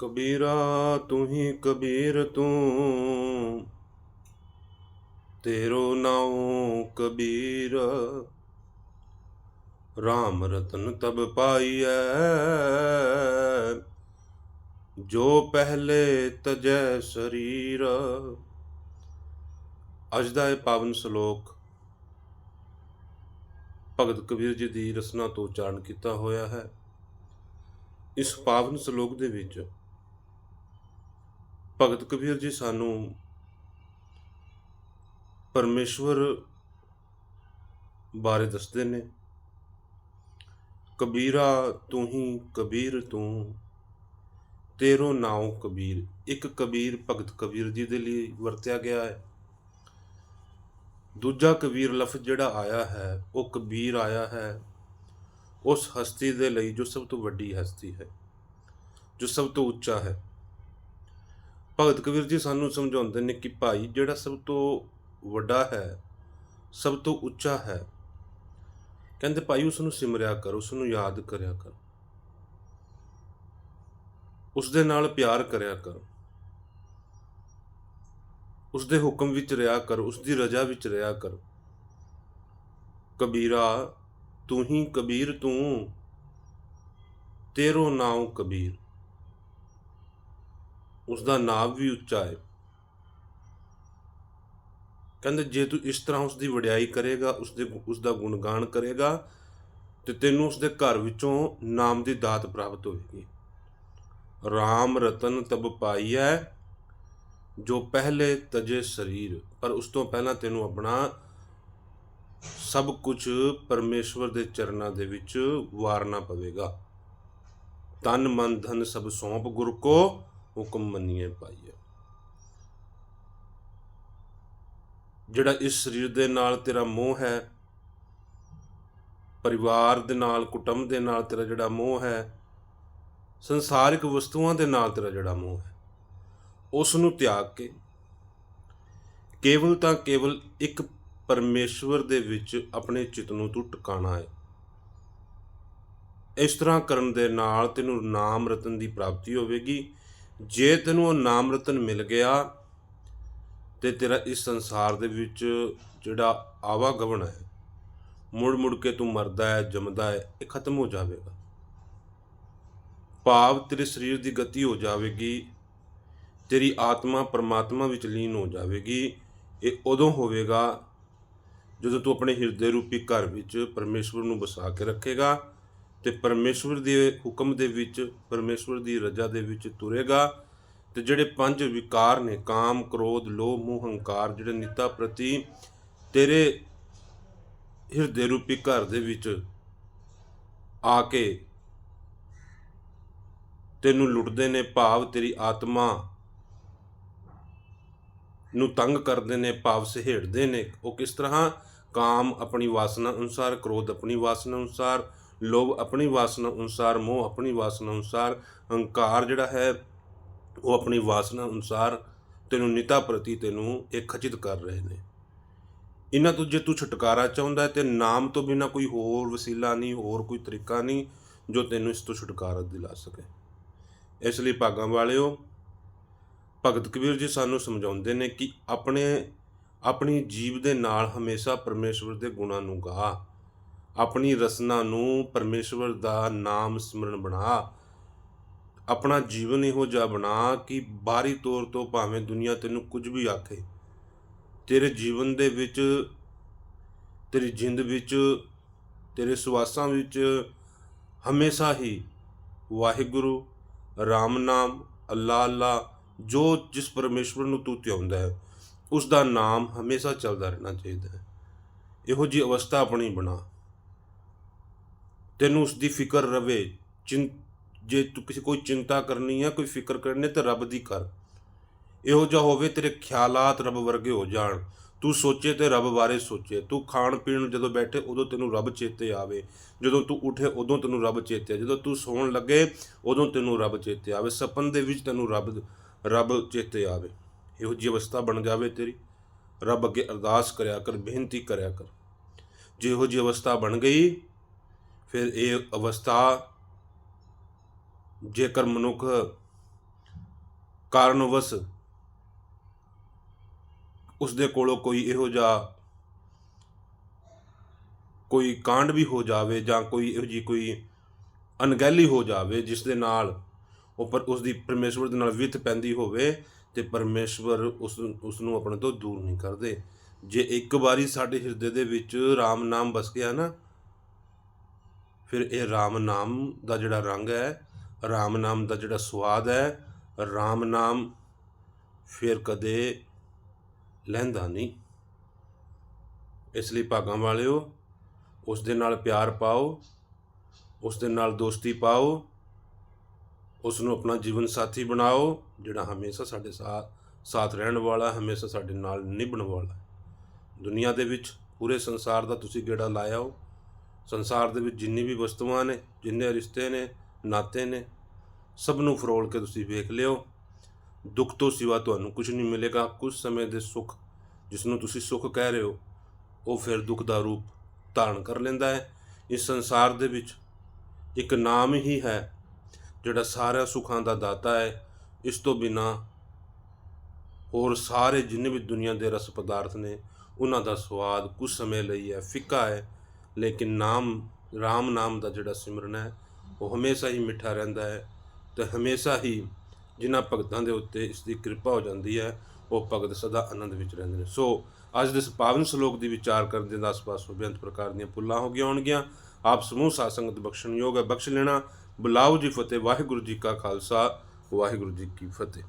ਕਬੀਰਾ ਤੂੰ ਹੀ ਕਬੀਰ ਤੂੰ, ਤੇਰੋ ਨਾਉ ਕਬੀਰ। RAM ਰਤਨ ਤਬ ਪਾਈਐ, ਜੋ ਪਹਿਲੇ ਤਜੈ ਸਰੀਰ। ਅੱਜ ਦਾ ਇਹ ਪਾਵਨ ਸ਼ਲੋਕ ਭਗਤ ਕਬੀਰ ਜੀ ਦੀ ਰਸਨਾ ਤੋਂ ਉਚਾਰਨ ਕੀਤਾ ਹੋਇਆ ਹੈ। ਇਸ ਪਾਵਨ ਸ਼ਲੋਕ ਦੇ ਵਿੱਚ ਭਗਤ ਕਬੀਰ ਜੀ ਸਾਨੂੰ ਪਰਮੇਸ਼ਵਰ ਬਾਰੇ ਦੱਸਦੇ ਨੇ। ਕਬੀਰਾ ਤੂੰ ਹੀ ਕਬੀਰ ਤੂੰ, ਤੇਰੋ ਨਾਉ ਕਬੀਰ। ਇੱਕ ਕਬੀਰ ਭਗਤ ਕਬੀਰ ਜੀ ਦੇ ਲਈ ਵਰਤਿਆ ਗਿਆ ਹੈ। ਦੂਜਾ ਕਬੀਰ ਲਫ਼ਜ਼ ਜਿਹੜਾ ਆਇਆ ਹੈ, ਉਹ ਕਬੀਰ ਆਇਆ ਹੈ। ਉਸ ਹਸਤੀ ਦੇ ਲਈ ਜੋ ਸਭ ਤੋਂ ਵੱਡੀ ਹਸਤੀ ਹੈ, ਜੋ ਸਭ ਤੋਂ ਉੱਚਾ ਹੈ। ਭਗਤ ਕਬੀਰ ਜੀ ਸਾਨੂੰ ਸਮਝਾਉਂਦੇ ਨੇ ਕਿ ਭਾਈ ਜਿਹੜਾ ਸਭ ਤੋਂ ਵੱਡਾ ਹੈ, ਸਭ ਤੋਂ ਉੱਚਾ ਹੈ, ਕਹਿੰਦੇ ਭਾਈ ਉਸ ਨੂੰ ਸਿਮਰਿਆ ਕਰ, ਉਸ ਨੂੰ ਯਾਦ ਕਰਿਆ ਕਰ। ਉਸ ਦੇ ਨਾਲ ਪਿਆਰ ਕਰਿਆ ਕਰ। ਉਸ ਦੇ ਹੁਕਮ ਵਿੱਚ ਰਿਹਾ ਕਰ, ਉਸ ਦੀ ਰਜ਼ਾ ਵਿੱਚ ਰਿਹਾ ਕਰ। ਕਬੀਰਾ, ਤੂੰ ਹੀ ਕਬੀਰ ਤੂੰ, ਤੇਰੋ ਨਾਉ ਕਬੀਰ। ਉਸ ਦਾ ਨਾਮ ਵੀ ਉੱਚਾ ਹੈ। ਕਹਿੰਦੇ, ਜੇ ਤੂੰ ਇਸ ਤਰ੍ਹਾਂ ਉਸ ਦੀ ਵਡਿਆਈ ਕਰੇਗਾ ਉਸ ਦੇ ਉਸ ਦਾ ਗੁਣਗਾਨ ਕਰੇਗਾ, ਤੇ ਤੈਨੂੰ ਉਸ ਦੇ ਘਰ ਵਿੱਚੋਂ ਨਾਮ ਦੀ ਦਾਤ ਪ੍ਰਾਪਤ ਹੋਵੇਗੀ। RAM ਰਤਨ ਤਬ ਪਾਈ ਹੈ ਜੋ ਪਹਿਲੇ ਤਜੇ ਸਰੀਰ, ਪਰ ਉਸ ਤੋਂ ਪਹਿਲਾਂ ਤੈਨੂੰ ਆਪਣਾ ਸਭ ਕੁਝ ਪਰਮੇਸ਼ਵਰ ਦੇ ਚਰਨਾਂ ਦੇ ਵਿੱਚ ਵਾਰਨਾ ਪਵੇਗਾ। ਤਨ ਮਨ ਧਨ ਸਭ ਸੌਂਪ ਗੁਰ ਕੋ ਹੁਕਮ ਮੰਨੀਏ ਪਾਈਏ। ਜਿਹੜਾ ਇਸ ਸਰੀਰ ਦੇ ਨਾਲ ਤੇਰਾ ਮੋਹ ਹੈ, ਪਰਿਵਾਰ ਦੇ ਨਾਲ, ਕੁਟੁੰਬ ਦੇ ਨਾਲ ਤੇਰਾ ਜਿਹੜਾ ਮੋਹ ਹੈ, ਸੰਸਾਰਿਕ ਵਸਤੂਆਂ ਦੇ ਨਾਲ ਤੇਰਾ ਜਿਹੜਾ ਮੋਹ ਹੈ ਉਸ ਨੂੰ ਤਿਆਗ ਕੇ, ਕੇਵਲ ਤਾਂ ਕੇਵਲ ਇੱਕ ਪਰਮੇਸ਼ਵਰ ਦੇ ਵਿੱਚ ਆਪਣੇ ਚਿੱਤ ਨੂੰ ਤੂੰ ਟਿਕਾਣਾ ਹੈ। ਇਸ ਤਰ੍ਹਾਂ ਕਰਨ ਦੇ ਨਾਲ ਤੈਨੂੰ ਨਾਮ ਰਤਨ ਦੀ ਪ੍ਰਾਪਤੀ ਹੋਵੇਗੀ। ਜੇ ਤੈਨੂੰ ਉਹ ਨਾਮ ਰਤਨ ਮਿਲ ਗਿਆ ਤੇ ਤੇਰਾ ਇਸ ਸੰਸਾਰ ਦੇ ਵਿੱਚ ਜਿਹੜਾ ਆਵਾਗਮਨ ਹੈ, ਮੁੜ ਮੁੜ ਕੇ ਤੂੰ ਮਰਦਾ ਹੈ, ਜੰਮਦਾ ਹੈ, ਇਹ ਖਤਮ ਹੋ ਜਾਵੇਗਾ। ਭਾਵ ਤੇਰੇ ਸਰੀਰ ਦੀ ਗਤੀ ਹੋ ਜਾਵੇਗੀ, ਤੇਰੀ ਆਤਮਾ ਪਰਮਾਤਮਾ ਵਿੱਚ ਲੀਨ ਹੋ ਜਾਵੇਗੀ, ਇਹ ਉਦੋਂ ਹੋਵੇਗਾ ਜਦੋਂ ਤੂੰ ਆਪਣੇ ਹਿਰਦੇ ਰੂਪੀ ਘਰ ਵਿੱਚ ਪਰਮੇਸ਼ਵਰ ਨੂੰ ਵਸਾ ਕੇ ਰੱਖੇਗਾ। ਤੇ ਪਰਮੇਸ਼ਵਰ ਦੇ ਹੁਕਮ ਦੇ ਵਿੱਚ, ਪਰਮੇਸ਼ਵਰ ਦੀ ਰਜ਼ਾ ਦੇ ਵਿੱਚ ਤੁਰੇਗਾ। ਤੇ ਜਿਹੜੇ ਪੰਜ ਵਿਕਾਰ ਨੇ, ਕਾਮ, ਕ੍ਰੋਧ, ਲੋਭ, ਮੋਹ, ਹੰਕਾਰ, ਜਿਹੜੇ ਨਿੱਤਾ ਪ੍ਰਤੀ ਤੇਰੇ ਹਿਰਦੇ ਰੂਪੀ ਘਰ ਦੇ ਵਿੱਚ ਆ ਕੇ ਤੈਨੂੰ ਲੁੱਟਦੇ ਨੇ, ਭਾਵ ਤੇਰੀ ਆਤਮਾ ਨੂੰ ਤੰਗ ਕਰਦੇ ਨੇ, ਭਾਵ ਸਹਿੜਦੇ ਨੇ। ਉਹ ਕਿਸ ਤਰ੍ਹਾਂ? ਕਾਮ ਆਪਣੀ ਵਾਸਨਾ ਅਨੁਸਾਰ, ਕ੍ਰੋਧ ਆਪਣੀ ਵਾਸਨਾ ਅਨੁਸਾਰ ਲੋਭ ਆਪਣੀ ਵਾਸਨਾ ਅਨੁਸਾਰ, ਮੋਹ ਆਪਣੀ ਵਾਸਨਾ ਅਨੁਸਾਰ, ਹੰਕਾਰ ਜਿਹੜਾ ਹੈ ਉਹ ਆਪਣੀ ਵਾਸਨਾ ਅਨੁਸਾਰ ਤੈਨੂੰ ਨਿਤਾ ਪ੍ਰਤੀ ਤੈਨੂੰ ਇਹ ਖਚਿਤ ਕਰ ਰਹੇ ਨੇ। ਇਹਨਾਂ ਤੋਂ ਜੇ ਤੂੰ ਛੁਟਕਾਰਾ ਚਾਹੁੰਦਾ ਹੈ ਤੇ ਨਾਮ ਤੋਂ ਬਿਨਾ ਕੋਈ ਹੋਰ ਵਸੀਲਾ ਨਹੀਂ, ਹੋਰ ਕੋਈ ਤਰੀਕਾ ਨਹੀਂ ਜੋ ਤੈਨੂੰ ਇਸ ਤੋਂ ਛੁਟਕਾਰਾ ਦਿਲਾ ਸਕੇ। ਇਸ ਲਈ ਭਾਗਾਂ ਵਾਲਿਓ, ਭਗਤ ਕਬੀਰ ਜੀ ਸਾਨੂੰ ਸਮਝਾਉਂਦੇ ਨੇ ਕਿ ਆਪਣੇ, ਆਪਣੀ ਜੀਵ ਦੇ ਨਾਲ ਹਮੇਸ਼ਾ ਪਰਮੇਸ਼ਵਰ ਦੇ ਗੁਣਾਂ ਨੂੰ ਗਾ। ਆਪਣੀ ਰਸਨਾ ਨੂੰ ਪਰਮੇਸ਼ਵਰ ਦਾ ਨਾਮ ਸਿਮਰਨ ਬਣਾ। ਆਪਣਾ ਜੀਵਨ ਇਹੋ ਜਿਹਾ ਬਣਾ ਕਿ ਬਾਹਰੀ ਤੌਰ ਤੋਂ ਭਾਵੇਂ ਦੁਨੀਆ ਤੈਨੂੰ ਕੁਝ ਵੀ ਆਖੇ, ਤੇਰੇ ਜੀਵਨ ਦੇ ਵਿੱਚ, ਤੇਰੀ ਜਿੰਦ ਵਿੱਚ, ਤੇਰੇ ਸਵਾਸਾਂ ਵਿੱਚ ਹਮੇਸ਼ਾ ਹੀ ਵਾਹਿਗੁਰੂ, ਰਾਮ ਨਾਮ ਅੱਲਾ ਅੱਲਾ ਜੋ ਜਿਸ ਪਰਮੇਸ਼ਵਰ ਨੂੰ ਤੂੰ ਧਿਆਉਂਦਾ ਹੈ ਉਸ ਦਾ ਨਾਮ ਹਮੇਸ਼ਾ ਚੱਲਦਾ ਰਹਿਣਾ ਚਾਹੀਦਾ ਹੈ। ਇਹੋ ਜੀ ਅਵਸਥਾ ਆਪਣੀ ਬਣਾ। ਤੈਨੂੰ ਉਸ ਦੀ ਫਿਕਰ ਰਵੇ। ਚਿੰ, ਜੇ ਤੂੰ ਕਿਸੇ ਕੋਈ ਚਿੰਤਾ ਕਰਨੀ ਹੈ ਕੋਈ ਫਿਕਰ ਕਰਨੀ ਤੇ ਰੱਬ ਦੀ ਕਰ। ਇਹੋ ਜਿਹਾ ਹੋਵੇ ਤੇਰੇ ਖਿਆਲਾਤ ਰੱਬ ਵਰਗੇ ਹੋ ਜਾਣ। ਤੂੰ ਸੋਚੇ ਤੇ ਰੱਬ ਬਾਰੇ ਸੋਚੇ। ਤੂੰ ਖਾਣ ਪੀਣ ਜਦੋਂ ਬੈਠੇ ਉਦੋਂ ਤੈਨੂੰ ਰੱਬ ਚੇਤੇ ਆਵੇ। ਜਦੋਂ ਤੂੰ ਉਠੇ ਉਦੋਂ ਤੈਨੂੰ ਰੱਬ ਚੇਤੇ ਜਦੋਂ ਤੂੰ ਸੌਣ ਲੱਗੇ ਉਦੋਂ ਤੈਨੂੰ ਰੱਬ ਚੇਤੇ ਆਵੇ। ਸੁਪਨ ਦੇ ਵਿੱਚ ਤੈਨੂੰ ਰੱਬ ਰੱਬ ਚੇਤੇ ਆਵੇ। ਇਹੋ ਜਿਹੀ ਅਵਸਥਾ ਬਣ ਜਾਵੇ ਤੇਰੀ। ਰੱਬ ਅੱਗੇ ਅਰਦਾਸ ਕਰਿਆ ਕਰ, ਬੇਨਤੀ ਕਰਿਆ ਕਰ। ਜੇ ਇਹੋ ਜਿਹੀ ਅਵਸਥਾ ਬਣ ਗਈ ਫਿਰ ਇਹ ਅਵਸਥਾ ਜੇਕਰ ਮਨੁੱਖ ਕਾਰਨਵਸ ਉਸ ਦੇ ਕੋਲੋਂ ਕੋਈ ਇਹੋ ਜਿਹਾ ਕੋਈ ਕਾਂਡ ਵੀ ਹੋ ਜਾਵੇ ਜਾਂ ਕੋਈ ਇਹੋ ਜੀ ਕੋਈ ਅਣਗਹਿਲੀ ਹੋ ਜਾਵੇ ਜਿਸ ਦੇ ਨਾਲ ਉਹ ਪਰ ਉਸ ਦੀ ਪਰਮੇਸ਼ਵਰ ਦੇ ਨਾਲ ਵਿਤ ਪੈਂਦੀ ਹੋਵੇ ਤੇ ਪਰਮੇਸ਼ਵਰ ਉਸ ਉਸ ਨੂੰ ਆਪਣੇ ਤੋਂ ਦੂਰ ਨਹੀਂ ਕਰਦੇ। ਜੇ ਇੱਕ ਵਾਰੀ ਸਾਡੇ ਹਿਰਦੇ ਦੇ ਵਿੱਚ RAM ਨਾਮ ਵਸ ਗਿਆ ਨਾ ਫਿਰ ਇਹ ਰਾਮ ਨਾਮ ਦਾ ਜਿਹੜਾ ਰੰਗ ਹੈ, ਰਾਮ ਨਾਮ ਦਾ ਜਿਹੜਾ ਸਵਾਦ ਹੈ, ਰਾਮ ਨਾਮ ਫਿਰ ਕਦੇ ਲਹਿੰਦਾ ਨਹੀਂ। ਇਸ ਲਈ ਭਾਗਾਂ ਵਾਲਿਓ, ਉਸ ਦੇ ਨਾਲ ਪਿਆਰ ਪਾਓ, ਉਸ ਦੇ ਨਾਲ ਦੋਸਤੀ ਪਾਓ, ਉਸ ਨੂੰ ਆਪਣਾ ਜੀਵਨ ਸਾਥੀ ਬਣਾਓ, ਜਿਹੜਾ ਹਮੇਸ਼ਾ ਸਾਡੇ ਸਾਥ ਸਾਥ ਰਹਿਣ ਵਾਲਾ, ਹਮੇਸ਼ਾ ਸਾਡੇ ਨਾਲ ਨਿਭਣ ਵਾਲਾ ਦੁਨੀਆ ਦੇ ਵਿੱਚ ਪੂਰੇ ਸੰਸਾਰ ਦਾ ਤੁਸੀਂ ਗੇੜਾ ਲਾਇਆ ਹੋ ਸੰਸਾਰ ਦੇ ਵਿੱਚ ਜਿੰਨੀ ਵੀ ਵਸਤੂਆਂ ਨੇ, ਜਿੰਨੇ ਰਿਸ਼ਤੇ ਨੇ, ਨਾਤੇ ਨੇ, ਸਭ ਨੂੰ ਫਰੋਲ ਕੇ ਤੁਸੀਂ ਵੇਖ ਲਿਓ। ਦੁੱਖ ਤੋਂ ਸਿਵਾ ਤੁਹਾਨੂੰ ਕੁਝ ਨਹੀਂ ਮਿਲੇਗਾ। ਕੁਝ ਸਮੇਂ ਦੇ ਸੁੱਖ ਜਿਸ ਨੂੰ ਤੁਸੀਂ ਸੁੱਖ ਕਹਿ ਰਹੇ ਹੋ, ਉਹ ਫਿਰ ਦੁੱਖ ਦਾ ਰੂਪ ਧਾਰਨ ਕਰ ਲੈਂਦਾ ਹੈ। ਇਸ ਸੰਸਾਰ ਦੇ ਵਿੱਚ ਇੱਕ ਨਾਮ ਹੀ ਹੈ, ਜਿਹੜਾ ਸਾਰਿਆਂ ਸੁੱਖਾਂ ਦਾ ਦਾਤਾ ਹੈ। ਇਸ ਤੋਂ ਬਿਨਾ ਹੋਰ ਸਾਰੇ ਜਿੰਨੇ ਵੀ ਦੁਨੀਆ ਦੇ ਰਸ ਪਦਾਰਥ ਨੇ, ਉਹਨਾਂ ਦਾ ਸਵਾਦ ਕੁਝ ਸਮੇਂ ਲਈ ਹੈ, ਫਿੱਕਾ ਹੈ। ਲੇਕਿਨ ਨਾਮ RAM ਨਾਮ ਦਾ ਜਿਹੜਾ ਸਿਮਰਨ ਹੈ, ਉਹ ਹਮੇਸ਼ਾ ਹੀ ਮਿੱਠਾ ਰਹਿੰਦਾ ਹੈ ਤੇ ਹਮੇਸ਼ਾ ਹੀ ਜਿਨ੍ਹਾਂ ਭਗਤਾਂ ਦੇ ਉੱਤੇ ਇਸ ਦੀ ਕਿਰਪਾ ਹੋ ਜਾਂਦੀ ਹੈ, ਉਹ ਭਗਤ ਸਦਾ ਆਨੰਦ ਵਿੱਚ ਰਹਿੰਦੇ ਨੇ। ਸੋ ਅੱਜ ਦੇ ਇਸ ਪਾਵਨ ਸ਼ਲੋਕ ਦੀ ਵਿਚਾਰ ਕਰਨ ਦੇ ਆਸ ਪਾਸ ਬੇਅੰਤ ਪ੍ਰਕਾਰ ਦੀਆਂ ਪੁੱਲਾਂ ਹੋ ਗਈਆਂ ਹੋਣਗੀਆਂ। ਆਪ ਸਮੂਹ ਸਾਧ ਸੰਗਤ ਬਖਸ਼ਣਯੋਗ ਹੈ। ਬਖਸ਼ ਲੈਣਾ। ਬੁਲਾਓ ਜੀ ਫਤਿਹ। ਵਾਹਿਗੁਰੂ ਜੀ ਕਾ ਖਾਲਸਾ। ਵਾਹਿਗੁਰੂ ਜੀ ਕੀ ਫਤਿਹ।